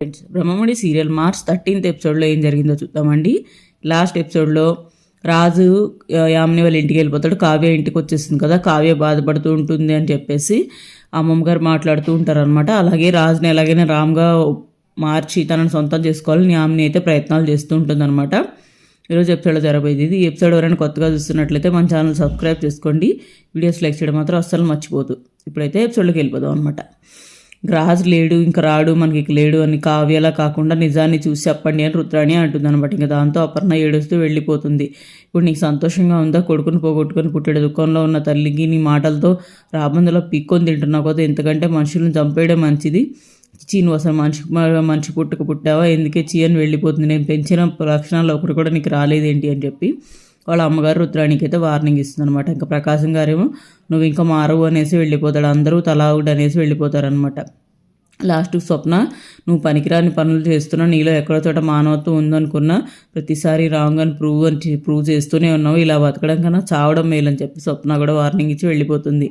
Friends Brahmamudi serial March thirteenth ఎపిసోడ్లో ఏం జరిగిందో చూద్దామండి. లాస్ట్ ఎపిసోడ్లో రాజు ఆ, యామిని వాళ్ళ ఇంటికి వెళ్ళిపోతాడు. కావ్య ఇంటికి వచ్చేస్తుంది కదా కావ్య బాధపడుతూ ఉంటుంది అని చెప్పేసి అమ్మమ్మ గారు మాట్లాడుతూ ఉంటారు అనమాట అలాగే రాజుని ఎలాగైనా రామ్గా మార్చి తనను సొంతం చేసుకోవాలని యామిని అయితే ప్రయత్నాలు చేస్తూ ఉంటుందన్నమాట. ఈరోజు ఎపిసోడ్లో జరగబోయేది ఇది. ఎపిసోడ్ ఎవరైనా కొత్తగా చూస్తున్నట్లయితే మన ఛానల్ సబ్స్క్రైబ్ చేసుకోండి. వీడియోస్ లైక్ చేయడం మాత్రం అస్సలు మర్చిపోదు ఇప్పుడైతే ఎపిసోడ్లోకి వెళ్ళిపోదాం అనమాట రాజు లేడు ఇంకా రాడు మనకి లేడు అని కావ్యలా కాకుండా నిజాన్ని చూసి చెప్పండి అని రుద్రాణి అంటుంది అనమాట ఇంకా దాంతో అపర్ణ ఏడుస్తూ వెళ్ళిపోతుంది. ఇప్పుడు నీకు సంతోషంగా ఉందా? కొడుకుని పోగొట్టుకొని పుట్టాడు. దుఃఖంలో ఉన్న తల్లికి నీ మాటలతో రాబందులో పిక్కొని తింటున్నావు కదా ఎందుకంటే మనుషులను చంపేయడం మంచిది. చీ నువ్వు అసలు మనిషి మనిషి పుట్టుక పుట్టావా? ఎందుకే చీ అని వెళ్ళిపోతుంది. నేను పెంచిన లక్షణాలు ఒకటి కూడా నీకు రాలేదేంటి అని చెప్పి వాళ్ళ అమ్మగారు రుద్రానికి అయితే వార్నింగ్ ఇస్తుందనమాట ఇంకా ప్రకాశం గారేమో నువ్వు ఇంకా మారవు అనేసి వెళ్ళిపోతాడు. అందరూ తలా ఒకటి అనేసి వెళ్ళిపోతారనమాట లాస్ట్ స్వప్న నువ్వు పనికిరాని పనులు చేస్తున్నా నీలో ఎక్కడో చోట మానవత్వం ఉందనుకున్నా ప్రతిసారి రాంగ్ అని ప్రూవ్ అని ప్రూవ్ చేస్తూనే ఉన్నావు. ఇలా బతకడం కన్నా చావడం మేలని చెప్పి స్వప్న కూడా వార్నింగ్ ఇచ్చి వెళ్ళిపోతుంది.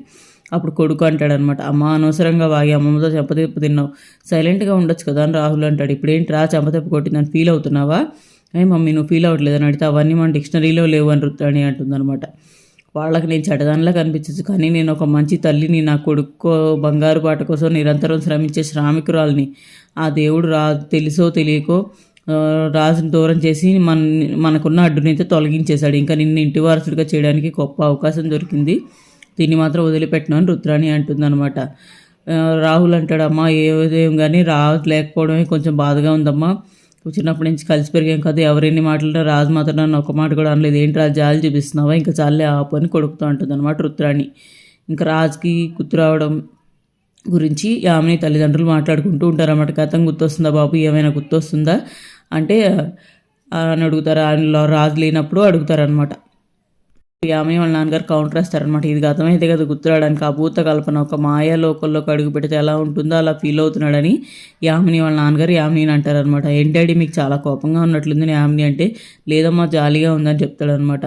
అప్పుడు కొడుకు అంటాడనమాట అమ్మ అనవసరంగా వాగి అమ్మమ్మతో చెంపదెప్పు తిన్నావు. సైలెంట్గా ఉండొచ్చు కదా అని రాహుల్ అంటాడు. ఇప్పుడేంటి రా చెంపదెప్పు కొట్టిందని ఫీల్ అవుతున్నావా? ఏ మమ్మీ నువ్వు ఫీల్ అవ్వట్లేదని అడిగితే అవన్నీ మన డిక్షనరీలో లేవు అని అని అంటుందన్నమాట. వాళ్ళకి నేను చెడదానిలా కనిపించచ్చు కానీ నేను ఒక మంచి తల్లిని నా కొడుకు బంగారు పాట కోసం నిరంతరం శ్రమించే శ్రామికురాల్ని ఆ దేవుడు రా తెలుసో తెలియకో రాజుని దూరం చేసి మన మనకున్న అడ్డునైతే తొలగించేశాడు. ఇంకా నిన్ను ఇంటి వారసుడిగా చేయడానికి గొప్ప అవకాశం దొరికింది. దీన్ని మాత్రం వదిలిపెట్టినా అని రుద్రాణి అంటుందన్నమాట. రాహుల్ అంటాడమ్మా ఏ ఉదయం కానీ రా లేకపోవడమే కొంచెం బాధగా ఉందమ్మా. చిన్నప్పటి నుంచి కలిసి పెరిగాం కదా ఎవరెన్ని మాటలు రాజు మాత్రం ఒక మాట కూడా అనలేదు. ఏంటి రాజు జాలి చూపిస్తున్నావా? ఇంకా చాలే ఆపు అని కొడుకుతూ ఉంటుంది అనమాట రుద్రాణి. ఇంకా రాజుకి గుర్తు రావడం గురించి ఆమెని తల్లిదండ్రులు మాట్లాడుకుంటూ ఉంటారు అన్నమాట గతం గుర్తొస్తుందా బాబు? ఏమైనా గుర్తొస్తుందా? అంటే అని అడుగుతారు. ఆయన రాజు లేనప్పుడు అడుగుతారనమాట ఆమె వాళ్ళ నాన్నగారు కౌంటర్ వేస్తారనమాట ఇది అర్థమైతే కదా గుర్తురాడానికి భూత కల్పన ఒక మాయా లోకల్లోకి అడుగు పెడితే ఎలా ఉంటుందో అలా ఫీల్ అవుతున్నాడని యామిని వాళ్ళ నాన్నగారు యామిని అంటారనమాట ఏంటి డాడీ మీకు చాలా కోపంగా ఉన్నట్లుంది యామిని అంటే? లేదమ్మా జాలీగా ఉందని చెప్తాడనమాట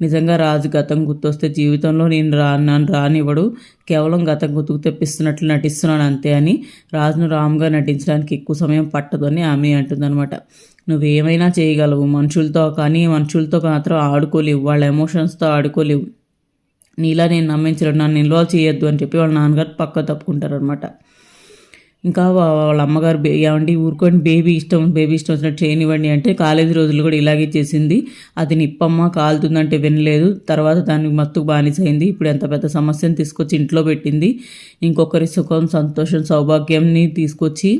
నిజంగా రాజు గతం గుర్తొస్తే జీవితంలో నేను రా నన్ను రానివ్వడు. కేవలం గతం గుర్తుకు తెప్పిస్తున్నట్లు నటిస్తున్నాను అంతే అని రాజును రామ్గా నటించడానికి ఎక్కువ సమయం పట్టదు అని ఆమె అంటుందన్నమాట. నువ్వేమైనా చేయగలవు. మనుషులతో కానీ మనుషులతో మాత్రం ఆడుకోలేవు. వాళ్ళ ఎమోషన్స్తో ఆడుకోలేవు. నీలా నేను నమ్మించలేను నన్ను ఇన్వాల్వ్ చేయొద్దు అని చెప్పి వాళ్ళ నాన్నగారు పక్క తప్పుకుంటారనమాట ఇంకా వాళ్ళ అమ్మగారు బే ఏమండి? ఊరుకొని బేబీ ఇష్టం బేబీ ఇష్టం వచ్చినట్టు చేయనివ్వండి అంటే కాలేజీ రోజులు కూడా ఇలాగే చేసింది. అది నిప్పమ్మ కాలుతుందంటే వినలేదు. తర్వాత దానికి మత్తుకు బానిసైంది. ఇప్పుడు ఎంత పెద్ద సమస్యను తీసుకొచ్చి ఇంట్లో పెట్టింది. ఇంకొకరి సుఖం సంతోషం సౌభాగ్యంని తీసుకొచ్చి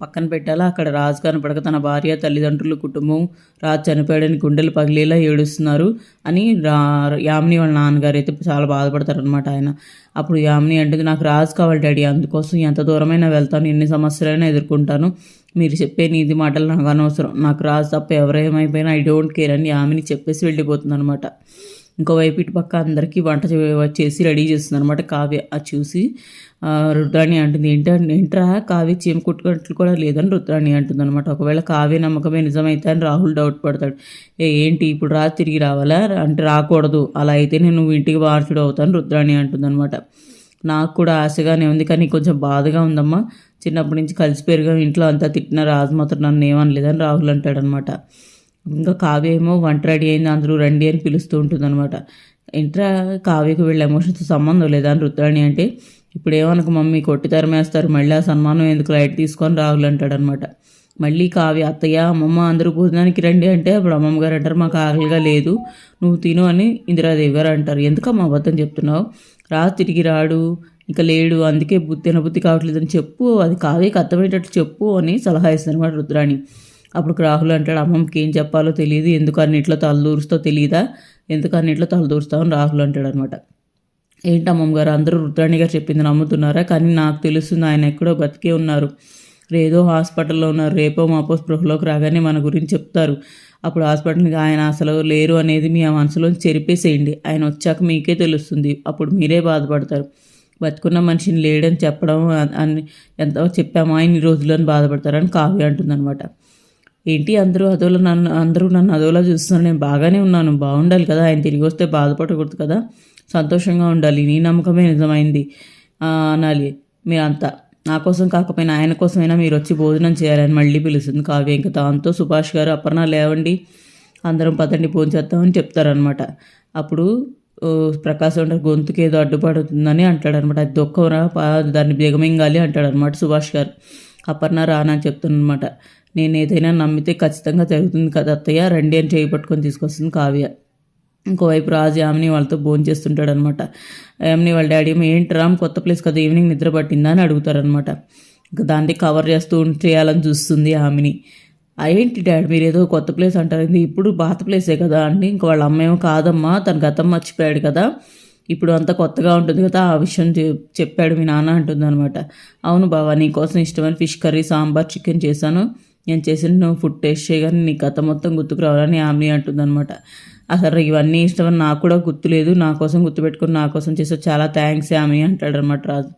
పక్కన పెట్టాలా? అక్కడ రాజు కనపడక తన భార్య తల్లిదండ్రులు కుటుంబం రాజు చనిపోయాడని గుండెలు పగిలేలా ఏడుస్తున్నారు అని రా యామిని వాళ్ళ నాన్నగారు అయితే చాలా బాధపడతారు అనమాట ఆయన. అప్పుడు యామిని అంటుంది నాకు రాజు కావాలి డాడీ అందుకోసం ఎంత దూరమైనా వెళ్తాను ఎన్ని సమస్యలైనా ఎదుర్కొంటాను. మీరు చెప్పే నీతి మాటలు నాకు అనవసరం. నాకు రాజు తప్ప ఎవరేమైపోయినా ఐ డోంట్ కేర్ అని యామిని చెప్పేసి వెళ్ళిపోతుంది అనమాట ఇంకోవైపు ఇటు పక్క అందరికీ వంట చేసి రెడీ చేస్తుంది అనమాట కావ్య. అది చూసి రుద్రాణి అంటుంది ఏంటంటే ఏంట్రా కావ్య చీమ కుట్టుకట్లు కూడా లేదని రుద్రాణి అంటుంది అనమాట ఒకవేళ కావ్య నమ్మకమే నిజమైతే అని రాహుల్ డౌట్ పడతాడు. ఏ ఏంటి ఇప్పుడు రా తిరిగి రావాలా? అంటే రాకూడదు. అలా అయితే నేను నువ్వు ఇంటికి మార్చుడు అవుతాను రుద్రాణి అంటుంది అనమాట నాకు కూడా ఆశగానే ఉంది కానీ కొంచెం బాధగా ఉందమ్మా. చిన్నప్పటి నుంచి కలిసి పెరిగా ఇంట్లో అంతా తిట్టిన రాజు మాత్రం నన్ను ఏమనలేదని రాహుల్ అంటాడనమాట ఇంకా కావ్యేమో వంట రెడీ అయింది అందరూ రండి అని పిలుస్తూ ఉంటుందన్నమాట. ఇంట్రా కావ్యకు వీళ్ళ ఎమోషన్స్ సంబంధం లేదా అని రుద్రాణి అంటే ఇప్పుడు ఏమనకు మమ్మీ కొట్టి తరమేస్తారు మళ్ళీ ఆ సన్మానం ఎందుకు లైట్ తీసుకొని రావులు అంటాడనమాట మళ్ళీ కావ్య అత్తయ్య అమ్మమ్మ అందరూ భోజనానికి రండి అంటే అప్పుడు అమ్మమ్మ గారు అంటారు మాకు ఆకలిగా లేదు నువ్వు తిను అని ఇందిరాదేవి గారు అంటారు. ఎందుకమ్మా అబద్ధం చెప్తున్నావు? రా తిరిగి రాడు ఇంకా లేడు అందుకే బుద్ధి తినబుద్ధి కావట్లేదని చెప్పు అది కావ్యకి అర్థమయ్యేటట్లు చెప్పు అని సలహా ఇస్తుంది అనమాట రుద్రాణి. అప్పుడు రాహుల్ అంటాడు అమ్మమ్మకి ఏం చెప్పాలో తెలియదు ఎందుకు అన్నిట్లో తలదూరుస్తో తెలియదా ఎందుకు అన్నిట్లో తలదూరుస్తావు? అని రాహుల్ అంటాడు అనమాట ఏంటి అమ్మమ్మ గారు అందరూ రుద్రాణి గారు చెప్పింది నమ్ముతున్నారా? కానీ నాకు తెలుస్తుంది ఆయన ఎక్కడో బతికే ఉన్నారు. ఏదో హాస్పిటల్లో ఉన్నారు. రేపో మాపో స్పృహలోకి రాగానే మన గురించి చెప్తారు. అప్పుడు హాస్పిటల్కి ఆయన అసలు లేరు అనేది మీ ఆ మనసులో చెరిపేసేయండి. ఆయన వచ్చాక మీకే తెలుస్తుంది. అప్పుడు మీరే బాధపడతారు. బతుకున్న మనిషిని లేడని చెప్పడం అని ఎంతో చెప్పామా? ఇన్ని అని బాధపడతారని కావ్య అంటుందన్నమాట ఏంటి అందరూ అదోలా నన్ను అందరూ నన్ను అదోలా చూస్తున్నారు? నేను బాగానే ఉన్నాను బాగుండాలి కదా. ఆయన తిరిగి వస్తే బాధపడకూడదు కదా. సంతోషంగా ఉండాలి. నీ నమ్మకమే నిజమైంది. అనాలి. మీరంతా నా కోసం కాకపోయినా ఆయన కోసమైనా మీరు వచ్చి భోజనం చేయాలని మళ్ళీ పిలుస్తుంది కావ్య. ఇంకా దాంతో సుభాష్ గారు అపర్ణ లేవండి. అందరం పదండి భోజనం చేద్దామని చెప్తారనమాట అప్పుడు ప్రకాశం ప్రకాశ్ ఉంటారు గొంతుకి ఏదో అడ్డుపడుతుందని అంటాడనమాట అది దొక్కరా దాన్ని బిగమింగాలి అంటాడనమాట సుభాష్ గారు. అపర్ణ రానా అని చెప్తానమాట నేను ఏదైనా నమ్మితే ఖచ్చితంగా జరుగుతుంది కదా అత్తయ్య? రండి అని చేయి పట్టుకొని తీసుకొస్తుంది కావ్య. ఇంకోవైపు రాజు యామిని వాళ్ళతో భోజనం చేస్తుంటాడు అనమాట యామిని వాళ్ళ డాడీ ఏమో ఏంటి రామ్ కొత్త ప్లేస్ కదా ఈవినింగ్ నిద్ర పట్టిందా? అని అడుగుతారనమాట. ఇంకా దాన్ని కవర్ చేస్తూ ఉంటే చేయాలని చూస్తుంది ఆమెని ఏంటి డాడీ మీరు ఏదో కొత్త ప్లేస్ అంటారు. ఇది ఇప్పుడు పాత ప్లేసే కదా అండి. ఇంక వాళ్ళ అమ్మ ఏమో కాదమ్మా తన గతం మర్చిపోయాడు కదా. ఇప్పుడు అంతా కొత్తగా ఉంటుంది కదా ఆ విషయం చెప్పాడు మీ నాన్న అంటుంది అనమాట అవును బావా నీకోసం ఇష్టమైన ఫిష్ కర్రీ సాంబార్ చికెన్ చేశాను. నేను చేసిన నువ్వు ఫుడ్ టేస్ట్ చేయగానే నీ కథ మొత్తం గుర్తుకు రావాలని ఆమె అంటుంది అనమాట అసలు ఇవన్నీ ఇష్టమని నాకు కూడా గుర్తులేదు నా కోసం గుర్తుపెట్టుకుని నా కోసం చేసావు చాలా థ్యాంక్స్ ఆమె అంటాడు అనమాట రాజు.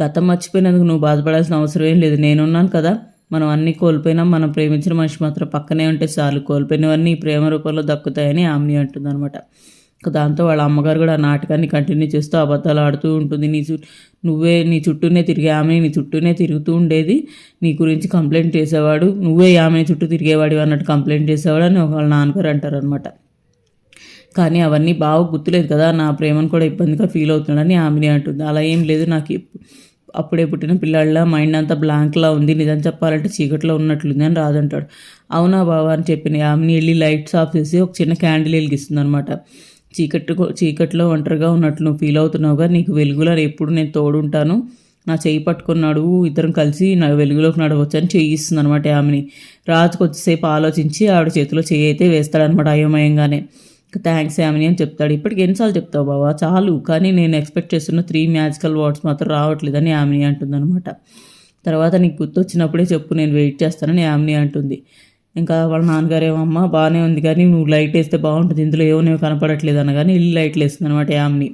కథ మర్చిపోయినందుకు నువ్వు బాధపడాల్సిన అవసరం ఏం లేదు. నేనున్నాను కదా. మనం అన్నీ కోల్పోయినా మనం ప్రేమించిన మనిషి మాత్రం పక్కనే ఉంటే చాలు. కోల్పోయినవన్నీ ప్రేమ రూపంలో దక్కుతాయని ఆమె అంటుంది అనమాట దాంతో వాళ్ళ అమ్మగారు కూడా ఆ నాటకాన్ని కంటిన్యూ చేస్తూ అబద్ధాలు ఆడుతూ ఉంటుంది. నీ నువ్వే నీ చుట్టూనే తిరిగే ఆమె నీ చుట్టూనే తిరుగుతూ ఉండేది. నీ గురించి కంప్లైంట్ చేసేవాడు నువ్వే ఆమె చుట్టూ తిరిగేవాడు అన్నట్టు కంప్లైంట్ చేసేవాడు అని వాళ్ళ నాన్నగారు అంటారు అనమాట కానీ అవన్నీ బాగా గుర్తులేదు కదా నా ప్రేమను కూడా ఇబ్బందిగా ఫీల్ అవుతున్నాడని ఆమెనే అంటుంది. అలా ఏం లేదు నాకు అప్పుడే పుట్టిన పిల్లాళ్ళ మైండ్ అంతా బ్లాంక్లా ఉంది నిజం చెప్పాలంటే చీకట్లో ఉన్నట్లుంది అని రాదంటాడు. అవునా బావా అని చెప్పిన ఆమెని వెళ్ళి లైట్స్ ఆఫ్ చేసి ఒక చిన్న క్యాండిల్ వెలిగిస్తుంది అనమాట చీకట్టు చీకట్లో ఒంటరిగా ఉన్నట్లు నువ్వు ఫీల్ అవుతున్నావుగా నీకు వెలుగులో ఎప్పుడు నేను తోడుంటాను? నా చేయి పట్టుకున్నాడు ఇద్దరం కలిసి నా వెలుగులోకి నడవచ్చు అని చేయిస్తుంది అనమాట ఆమెని. రాజు కొద్దిసేపు ఆలోచించి ఆవిడ చేతిలో చేయి అయితే వేస్తాడనమాట అయోమయంగానే. థ్యాంక్స్ యామిని అని చెప్తాడు. ఇప్పటికి ఎన్నిసార్లు చెప్తావు బావా? చాలు కానీ నేను ఎక్స్పెక్ట్ చేస్తున్న త్రీ మ్యాజికల్ వర్డ్స్ మాత్రం రావట్లేదని యామిని అంటుందన్నమాట. తర్వాత నీకు గుర్తొచ్చినప్పుడే చెప్పు నేను వెయిట్ చేస్తానని యామిని అంటుంది. ఇంకా వాళ్ళ నాన్నగారు ఏమమ్మా బాగానే ఉంది కానీ నువ్వు లైట్ వేస్తే బాగుంటుంది. ఇందులో ఏమో కనపడట్లేదు అనగానే ఇల్లు లైట్లు వేస్తుంది అనమాట యామ్ని.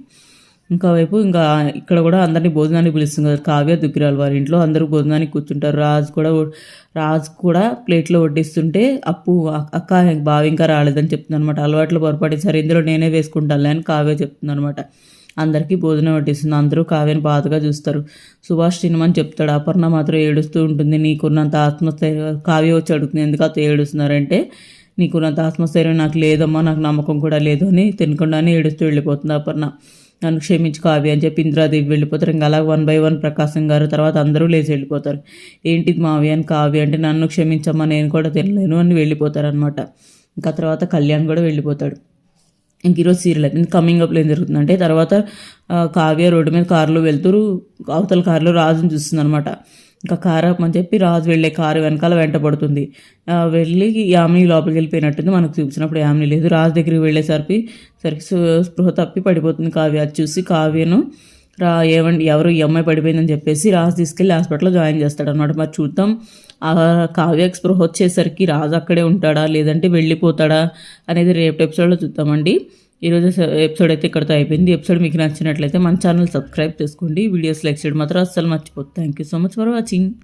ఇంకా వైపు ఇంకా ఇక్కడ కూడా అందరినీ భోజనానికి పిలుస్తుంది కదా కావ్య దుగ్గిరాలు వారి ఇంట్లో అందరూ భోజనానికి కూర్చుంటారు. రాజు కూడా రాజు కూడా ప్లేట్లో వడ్డిస్తుంటే అప్పు అక్క బావి ఇంకా రాలేదని చెప్తుంది అనమాట అలవాట్లు పొరపాటు సరే ఇందులో నేనే వేసుకుంటాను అని కావ్య చెప్తుంది అనమాట అందరికీ భోజనం వడ్డిస్తుంది. అందరూ కావ్యని బాధగా చూస్తారు. సుభాష్ తినమని చెప్తాడు. అపర్ణ మాత్రం ఏడుస్తూ ఉంటుంది. నీకున్నంత ఆత్మస్థైర్యం కావ్య వచ్చి అడుగుతుంది ఎందుకు అత ఏడుస్తున్నారంటే నీకున్నంత ఆత్మస్థైర్యం నాకు లేదమ్మా నాకు నమ్మకం కూడా లేదు అని తినకుండానే ఏడుస్తూ వెళ్ళిపోతుంది అపర్ణ. నన్ను క్షమించు కావ్య అని చెప్పి ఇంద్రాదేవి వెళ్ళిపోతారు. ఇంకా అలా వన్ బై వన్ ప్రకాశం గారు తర్వాత అందరూ లేచి వెళ్ళిపోతారు. ఏంటిది మావి అని కావ్య అంటే నన్ను క్షమించమ్మా నేను కూడా తినలేను అని వెళ్ళిపోతారు అనమాట ఇంకా తర్వాత కళ్యాణ్ కూడా వెళ్ళిపోతాడు. ఇంక ఈరోజు సీరియల్ అయిపోయింది కమింగ్ అప్లో ఏం జరుగుతుందంటే తర్వాత కావ్య రోడ్డు మీద కారులో వెళ్తూ అవతల కారులో రాజుని చూస్తుంది అనమాట ఇంకా కారు అని చెప్పి రాజు వెళ్ళే కారు వెనకాల వెంట పడుతుంది. వెళ్ళి యామిని లోపలికి వెళ్ళిపోయినట్టుంది మనకు చూపించినప్పుడు యామిని. లేదు రాజు దగ్గరికి వెళ్ళేసరికి సరికి స్పృహ తప్పి పడిపోతుంది కావ్య. అది చూసి కావ్యను రా ఏమండి ఎవరు ఈ అమ్మాయి పడిపోయిందని చెప్పేసి రాజు తీసుకెళ్ళి హాస్పిటల్లో జాయిన్ చేస్తాడు అనమాట మరి చూద్దాం. ఆ కావ్యకి స్పృహ వచ్చేసరికి రాజు అక్కడే ఉంటాడా లేదంటే వెళ్ళిపోతాడా అనేది రేపు ఎపిసోడ్లో చూద్దామండి. ఈరోజు ఎపిసోడ్ అయితే ఇక్కడితో అయిపోయింది. ఎపిసోడ్ మీకు నచ్చినట్లయితే మన ఛానల్ సబ్స్క్రైబ్ చేసుకోండి. వీడియోస్ లైక్ చేయడం మాత్రం అస్సలు మర్చిపోతుంది thank you so much for watching